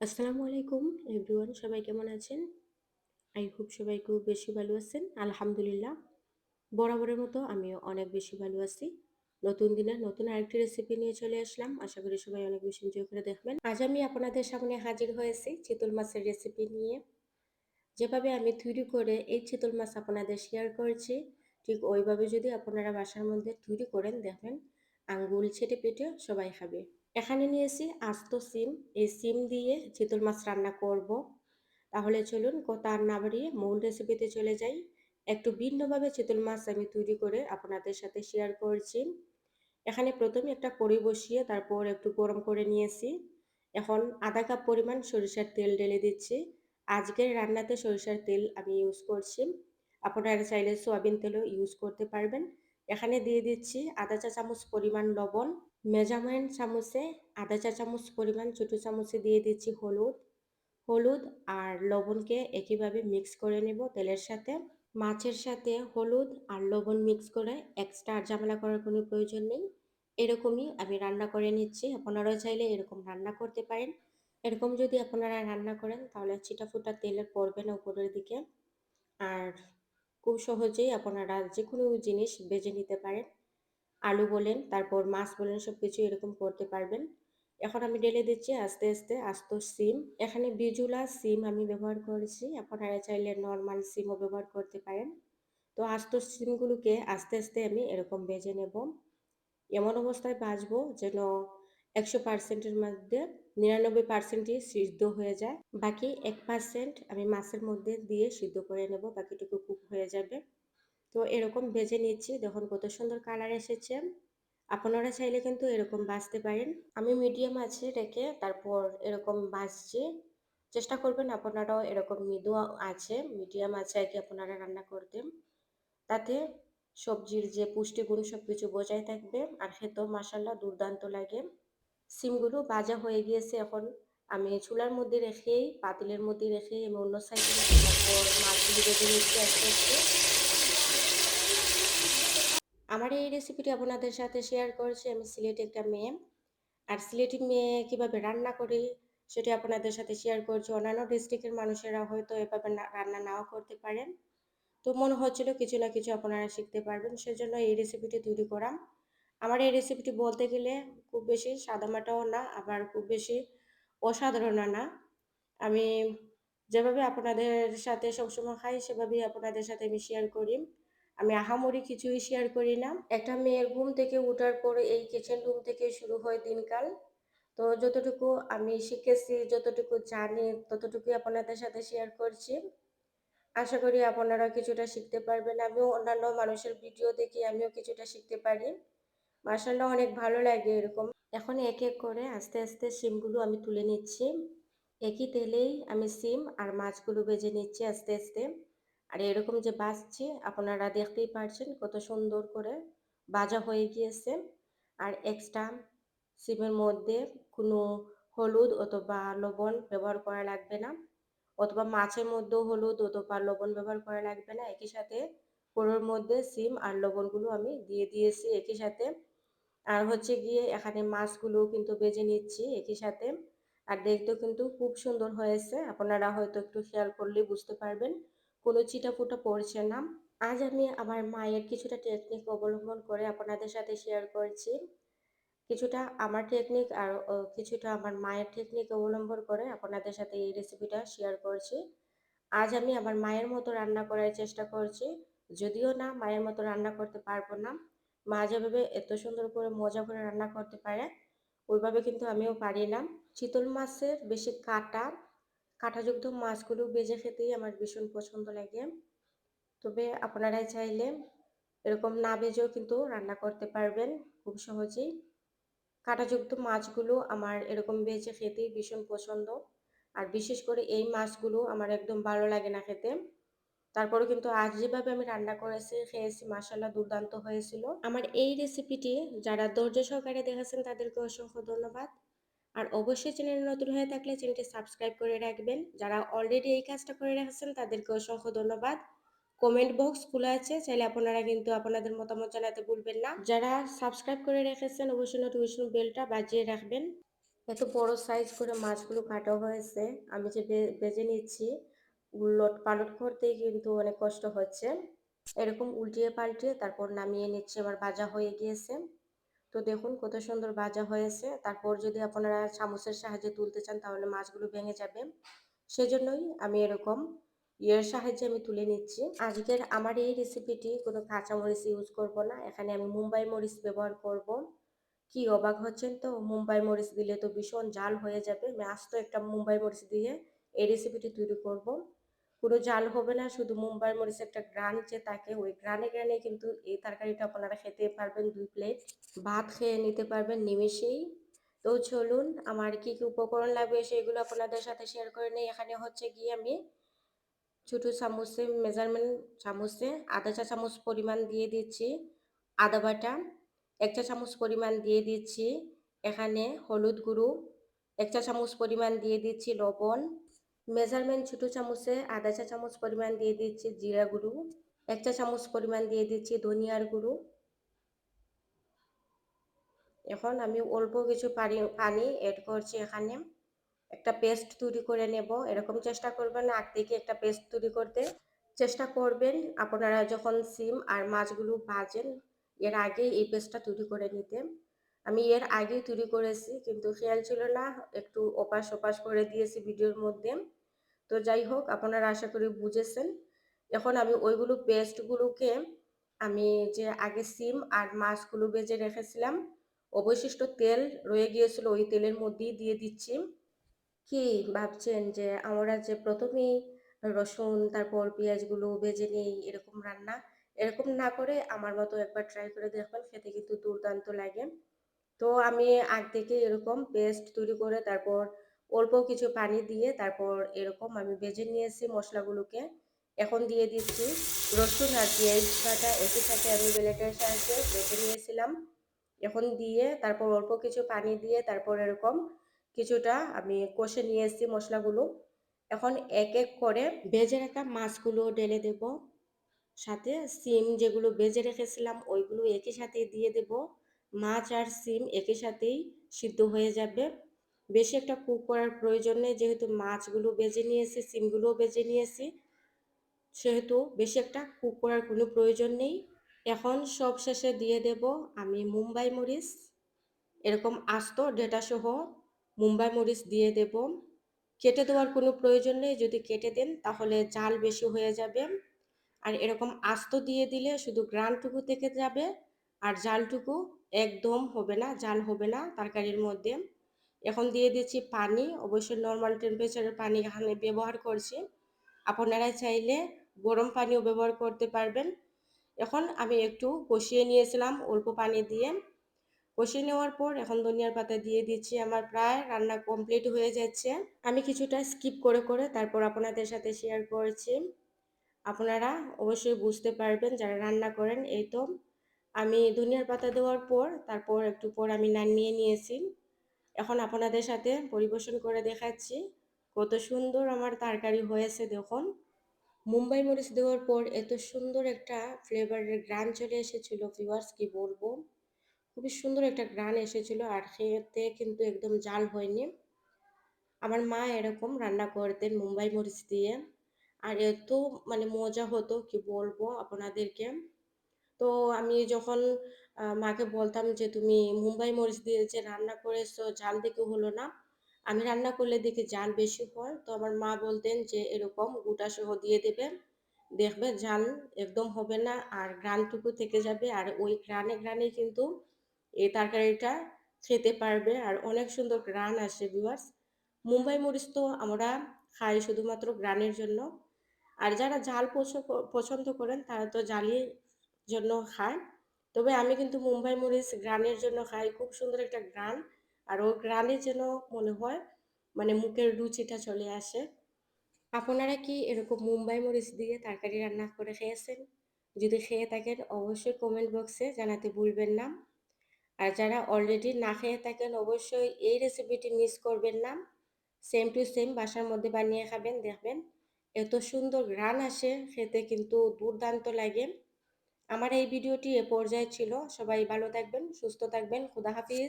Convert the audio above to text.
আসসালামু আলাইকুম, এভরিওয়ান সবাই কেমন আছেন? আই হোপ সবাই খুব বেশি ভালো আছেন। আলহামদুলিল্লাহ, বরাবরের মতো আমিও অনেক বেশি ভালো আছি। নতুন দিনের নতুন আরেকটি রেসিপি নিয়ে চলে আসলাম। আশা করি সবাই অনেক বেশি এনজয় করে দেখবেন। আজ আমি আপনাদের সামনে হাজির হয়েছি চিতল মাছের রেসিপি নিয়ে। যেভাবে আমি তৈরি করে এই চিতল মাছ আপনাদের শেয়ার করছি, ঠিক ওইভাবে যদি আপনারা বাসার মধ্যে তৈরি করেন দেখবেন, আঙ্গুল ছেটে পেটে সবাই খাবে। এখানে নিয়েছি আস্ত সিম। এই সিম দিয়ে চিতল মাছ রান্না করব। তাহলে চলুন কথা আর না বাড়িয়ে মূল রেসিপিতে চলে যাই। একটু ভিন্নভাবে চিতল মাছ আমি তৈরি করে আপনাদের সাথে শেয়ার করছি। এখানে প্রথমে একটা কড়ি বসিয়ে তারপর একটু গরম করে নিয়েছি। এখন আধা কাপ পরিমাণ সরিষার তেল ঢেলে দিচ্ছি। আজকের রান্নাতে সরিষার তেল আমি ইউজ করছি। আপনারা চাইলে সোয়াবিন তেলও ইউজ করতে পারবেন। এখানে দিয়ে দিচ্ছি আধা চা চামচ পরিমাণ লবণ। মেজারমেন্ট চামচে আধা চা চামচ পরিমাণ, ছোটো চামচে দিয়ে দিচ্ছি হলুদ। হলুদ আর লবণকে একইভাবে মিক্স করে নেব তেলের সাথে। মাছের সাথে হলুদ আর লবণ মিক্স করে এক্সট্রা ঝামেলা করার কোনো প্রয়োজন নেই। এরকমই আমি রান্না করে নিচ্ছি। আপনারাও চাইলে এরকম রান্না করতে পারেন। এরকম যদি আপনারা রান্না করেন তাহলে ছিটা ফুটা তেলের পড়বে না উপরের দিকে। আর খুব সহজেই আপনারা যে কোনো জিনিস বেজে নিতে পারেন। আলু বলেন, তারপর মাছ বলেন সব কিছু এরকম করতে পারবেন। এখন আমি ঢেলে দিচ্ছি আস্তে আস্তে আস্ত সিম। এখানে বিজুলা সিম আমি ব্যবহার করেছি। আপনারা চাইলে নর্মাল সিমও ব্যবহার করতে পারেন। তো আস্ত সিমগুলোকে আস্তে আস্তে আমি এরকম বেজে নেব। এমন অবস্থায় বাজবো যেন একশো পার্সেন্টের মধ্যে নিরানব্বই পার্সেন্টই সিদ্ধ হয়ে যায়। বাকি এক পার্সেন্ট আমি মাছের মধ্যে দিয়ে সিদ্ধ করে নেব। বাকিটুকু কুক হয়ে যাবে। তো এরকম ভেজে নিচ্ছি। দেখুন কত সুন্দর কালার এসেছে। আপনারা চাইলে কিন্তু এরকম বাছতে পারেন। আমি মিডিয়াম আছে রেখে তারপর এরকম বাছছি চেষ্টা করবেন আপনারাও এরকম মৃদু আছে মিডিয়াম আছে আর কি আপনারা রান্না করতে। তাতে সবজির যে পুষ্টিগুণ সব কিছু বজায় থাকবে আর খেতেও মাসাল্লাহ দুর্দান্ত লাগে। সিমগুলো ভাজা হয়ে গিয়েছে এখন। আমি চুলার মধ্যে রেখেই, পাতিলের মধ্যে রেখেই আমি অন্য সাইডে মাছগুলো বেঁধে নিচ্ছি আস্তে আস্তে। আমার এই রেসিপিটি আপনাদের সাথে শেয়ার করছি। আমি সিলেটি একটা মেয়ে। আর সিলেটি মেয়ে কীভাবে রান্না করি, সেটি আপনাদের সাথে শেয়ার করছি। অন্যান্য ডিস্ট্রিক্টের মানুষেরা হয়তো এভাবে রান্না নাও করতে পারেন। তো মনে হচ্ছিল কিছু না কিছু আপনারা শিখতে পারবেন। সেজন্য এই রেসিপিটি তৈরি করা আমার এই রেসিপিটি বলতে গেলে খুব বেশি সাদামাটাও না, আবার খুব বেশি অসাধারণ না। আমি যেভাবে আপনাদের সাথে সবসময় খাই, সেভাবেই আপনাদের সাথে আমি শেয়ার করি। আমি আহামরি কিছুই শেয়ার করি না। একটা মেয়ের ঘুম থেকে ওঠার পরে এই কিচেন রুম থেকে শুরু হয় দিনকাল। তো যতটুকু আমি শিখেছি, যতটুকু জানি, ততটুকুই আপনাদের সাথে শেয়ার করছি। আশা করি আপনারা কিছুটা শিখতে পারবেন। আমিও অন্যান্য মানুষের ভিডিও দেখে আমিও কিছুটা শিখতে পারি। মার্শাল্লাহ অনেক ভালো লাগে এরকম। এখন এক এক করে আস্তে আস্তে সিমগুলো আমি তুলে নিচ্ছি। একই তেলেই আমি সিম আর মাছগুলো ভেজে নিচ্ছি আস্তে আস্তে। আর এরকম যে বাজছে আপনারা দেখতেই পারছেন কত সুন্দর করে বাজা হয়ে গিয়েছে। আর এক্সট্রা সিমের মধ্যে কোনো হলুদ অথবা লবণ ব্যবহার করা লাগবে না। অথবা মাছের মধ্যেও হলুদ অথবা লবণ ব্যবহার করা লাগবে না। একই সাথে পুরোর মধ্যে সিম আর লবণগুলো আমি দিয়ে দিয়েছি একই সাথে। আর হচ্ছে গিয়ে এখানে মাছগুলো কিন্তু বেজে নিচ্ছি একই সাথে। আর দেখতেও কিন্তু খুব সুন্দর হয়েছে। আপনারা হয়তো একটু খেয়াল করলে বুঝতে পারবেন। কোনো চিটা ফুটা পড়ছে না। আজ আমি আমার মায়ের কিছুটা টেকনিক অবলম্বন করে আপনাদের সাথে শেয়ার করছি। কিছুটা আমার টেকনিক আর কিছুটা আমার মায়ের টেকনিক অবলম্বন করে আপনাদের সাথে এই রেসিপিটা শেয়ার করছি। আজ আমি আমার মায়ের মতো রান্না করার চেষ্টা করছি। যদিও না মায়ের মতো রান্না করতে পারব না। মা যেভাবে এত সুন্দর করে মজা করে রান্না করতে পারে, ওইভাবে কিন্তু আমিও পারি না। চিতল মাছের বেশি কাটা কাঁটাযুক্ত মাছগুলো বেজে খেতেই আমার ভীষণ পছন্দ লাগে। তবে আপনারাই চাইলে এরকম না বেজেও কিন্তু রান্না করতে পারবেন খুব সহজেই। কাঁটাযুক্ত মাছগুলো আমার এরকম বেজে খেতেই ভীষণ পছন্দ। আর বিশেষ করে এই মাছগুলো আমার একদম ভালো লাগে না খেতে। তারপরে কিন্তু আজ যেভাবে আমি রান্না করেছি, খেয়েছি মাসাল্লাহ দুর্দান্ত হয়েছিল। আমার এই রেসিপিটি যারা ধৈর্য সহকারে দেখেছেন তাদেরকে অসংখ্য ধন্যবাদ। আর অবশ্যই চ্যানেল নতুন হয়ে থাকলে চ্যানেলটি সাবস্ক্রাইব করে রাখবেন। যারা অলরেডি এই কাজটা করে রেখেছেন তাদেরকে অসংখ্য ধন্যবাদ। কমেন্ট বক্স খোলা আছে, চাইলে আপনারা কিন্তু আপনাদের মতামত জানাতে ভুলবেন না। যারা সাবস্ক্রাইব করে রেখেছেন, অবশ্যই নোটিফিকেশন বেলটা বাজিয়ে রাখবেন। এত বড় সাইজ করে মাছগুলো কাটা হয়েছে, আমি যে বেজে নিচ্ছি, উলট পালট করতেই কিন্তু অনেক কষ্ট হচ্ছে। এরকম উল্টিয়ে পাল্টিয়ে তারপর নামিয়ে নিচ্ছে আমার ভাজা হয়ে গিয়েছে। তো দেখুন কত সুন্দর ভাজা হয়েছে। তারপর যদি আপনারা চামচের সাহায্যে তুলতে চান তাহলে মাছগুলো ভেঙে যাবে। সেজন্যই আমি এরকম ইয়ের সাহায্যে আমি তুলে নিচ্ছি। আজকের আমার এই রেসিপিটি কোনো কাঁচা মরিচ ইউজ করব না। এখানে আমি মুম্বাই মরিচ ব্যবহার করব। কি অবাক হচ্ছেন তো? মুম্বাই মরিচ দিলে তো ভীষণ জাল হয়ে যাবে। আমি আস্ত একটা মুম্বাই মরিচ দিয়ে এই রেসিপিটি তৈরি করব। পুরো জাল হবে না, শুধু মুম্বাই মরিচ একটা গ্রান যে থাকে ওই গ্রানে গ্রানে কিন্তু এই তরকারিটা আপনারা খেতে পারবেন দুই প্লেট ভাত খেয়ে নিতে পারবেন নিমেষেই তো চলুন, আমার কি কি উপকরণ লাগবে সেগুলো আপনাদের সাথে শেয়ার করে নিই। এখানে হচ্ছে গিয়ে আমি ছোটো চামচে মেজারমেন্ট চামচে আধা চা চামচ পরিমাণ দিয়ে দিচ্ছি আদা বাটা, এক চা চামচ পরিমাণ দিয়ে দিচ্ছি এখানে হলুদ গুঁড়ো, এক চা চামচ পরিমাণ দিয়ে দিচ্ছি লবণ মেজারমেন্ট ছোটো চামচে, আধা চা চামচ পরিমাণ দিয়ে দিচ্ছি জিরা গুঁড়ো, এক চা চামচ পরিমাণ দিয়ে দিচ্ছি ধনিয়ার গুঁড়ো। এখন আমি অল্প কিছু পানি পানি অ্যাড করছি এখানে। একটা পেস্ট তৈরি করে নেব। এরকম চেষ্টা করবেন আগ থেকে একটা পেস্ট তৈরি করতে। চেষ্টা করবেন আপনারা যখন সিম আর মাছগুলো ভাজেন, এর আগে এই পেস্টটা তৈরি করে নিতে। আমি এর আগেই তৈরি করেছি, কিন্তু খেয়াল ছিল না, একটু ওপাশ ওপাশ করে দিয়েছি ভিডিওর মধ্যে। তো যাই হোক, আপনারা আশা করি বুঝেছেন। এখন আমি ওইগুলো পেস্টগুলোকে আমি যে আগে সিম আর মাছগুলো বেজে রেখেছিলাম, অবশিষ্ট তেল রয়ে গিয়েছিল, ওই তেলের মধ্যেই দিয়ে দিচ্ছি। কি ভাবছেন যে আমরা যে প্রথমেই রসুন, তারপর পেঁয়াজগুলো ভেজে নিই, এরকম রান্না? এরকম না করে আমার মতো একবার ট্রাই করে দেখবেন, খেতে কিন্তু দুর্দান্ত লাগে। তো আমি আগ থেকে এরকম পেস্ট তৈরি করে তারপর অল্প কিছু পানি দিয়ে তারপর এরকম আমি ভেজে নিয়েছি মশলাগুলোকে। এখন দিয়ে দিচ্ছি রসুন আর পেঁয়াজ একই সাথে আমি ব্লেটের সাহায্যে বেটে নিয়েছিলাম। এখন দিয়ে তারপর অল্প কিছু পানি দিয়ে তারপর এরকম কিছুটা আমি কষে নিয়ে এসেছি মশলাগুলো। এখন এক এক করে ভেজে রাখা মাছগুলো ঢেলে দেব। সাথে সিম যেগুলো ভেজে রেখেছিলাম, ওইগুলো একই সাথে দিয়ে দেব। মাছ আর সিম একই সাথেই সিদ্ধ হয়ে যাবে। বেশি একটা কুক করার প্রয়োজন নেই, যেহেতু মাছগুলো বেজে নিয়েছি, সিমগুলোও বেজে নিয়েছি, সেহেতু বেশি একটা কুক করার কোনো প্রয়োজন নেই। এখন সব শেষে দিয়ে দেব আমি মুম্বাই মরিচ। এরকম আস্ত ডেটা সহ মুম্বাই মরিচ দিয়ে দেব। কেটে দেওয়ার কোনো প্রয়োজন নেই, যদি কেটে দেন তাহলে জাল বেশি হয়ে যাবে। আর এরকম আস্ত দিয়ে দিলে শুধু গ্রানটুকু থেকে যাবে, আর জালটুকু একদম হবে না, জাল হবে না তরকারির মধ্যে। এখন দিয়ে দিচ্ছি পানি, অবশ্যই নর্মাল টেম্পারেচারের পানি এখানে ব্যবহার করছি। আপনারা চাইলে গরম পানিও ব্যবহার করতে পারবেন। এখন আমি একটু কষিয়ে নিয়েছিলাম অল্প পানি দিয়ে। কষিয়ে নেওয়ার পর এখন ধনিয়ার পাতা দিয়ে দিচ্ছি, আমার প্রায় রান্না কমপ্লিট হয়ে যাচ্ছে। আমি কিছুটা স্কিপ করে করে তারপর আপনাদের সাথে শেয়ার করছি। আপনারা অবশ্যই বুঝতে পারবেন যারা রান্না করেন এই তো। আমি ধনিয়ার পাতা দেওয়ার পর, তারপর একটু পর আমি নামিয়ে নিয়েছি। এখন আপনাদের সাথে পরিবেশন করে দেখাচ্ছি কত সুন্দর আমার তরকারি হয়েছে দেখুন। মুম্বাই মরিচ দেওয়ার পর এত সুন্দর একটা ফ্লেভারের গ্রান চলে এসেছিল ভিউয়ার্স কি বলব? খুবই সুন্দর একটা গ্রান এসেছিল আর খেতে কিন্তু একদম জাল হয়নি। আমার মা এরকম রান্না করতেন মুম্বাই মরিচ দিয়ে। আর এত মানে মজা হতো কি বলব আপনাদেরকে। তো আমি যখন মাকে বলতাম যে, তুমি মুম্বাই মরিচ দিয়ে যে রান্না করেছ, জাল দেখে হলো না। আমি রান্না করলে দেখি জাল বেশি হয়। তো আমার মা বলতেন যে, এরকম গোটা সহ দিয়ে দেবে। দেখবে জাল একদম হবে না, আর গ্রানটুকু থেকে যাবে। আর ওই গ্রানে গ্রানে কিন্তু এই তরকারিটা খেতে পারবে। আর অনেক সুন্দর গ্রান আসে ভিউয়ার্স মুম্বাই মরিচ তো আমরা খাই শুধুমাত্র গ্রানের জন্য। আর যারা জাল পছন্দ করেন, তারা তো জালির জন্য খায়। তবে আমি কিন্তু মুম্বাই মরিচ গ্রানের জন্য খাই, খুব সুন্দর একটা গ্রান। আর ওই গ্রানের জন্য মনে হয় মানে মুখের রুচিটা চলে আসে। আপনারা কি এরকম মুম্বাই মরিচ দিয়ে তরকারি রান্না করে খেয়েছেন? যদি খেয়ে থাকেন, অবশ্যই কমেন্ট বক্সে জানাতে ভুলবেন না। আর যারা অলরেডি না খেয়ে থাকেন, অবশ্যই এই রেসিপিটি মিস করবেন না। সেম টু সেম বাসার মধ্যে বানিয়ে খাবেন, দেখবেন। এত সুন্দর গ্রান আসে, খেতে কিন্তু দুর্দান্ত লাগে। আমার এই ভিডিওটি এ পর্যায়ে ছিল। সবাই ভালো থাকবেন সুস্থ থাকবেন। খুদা হাফিজ।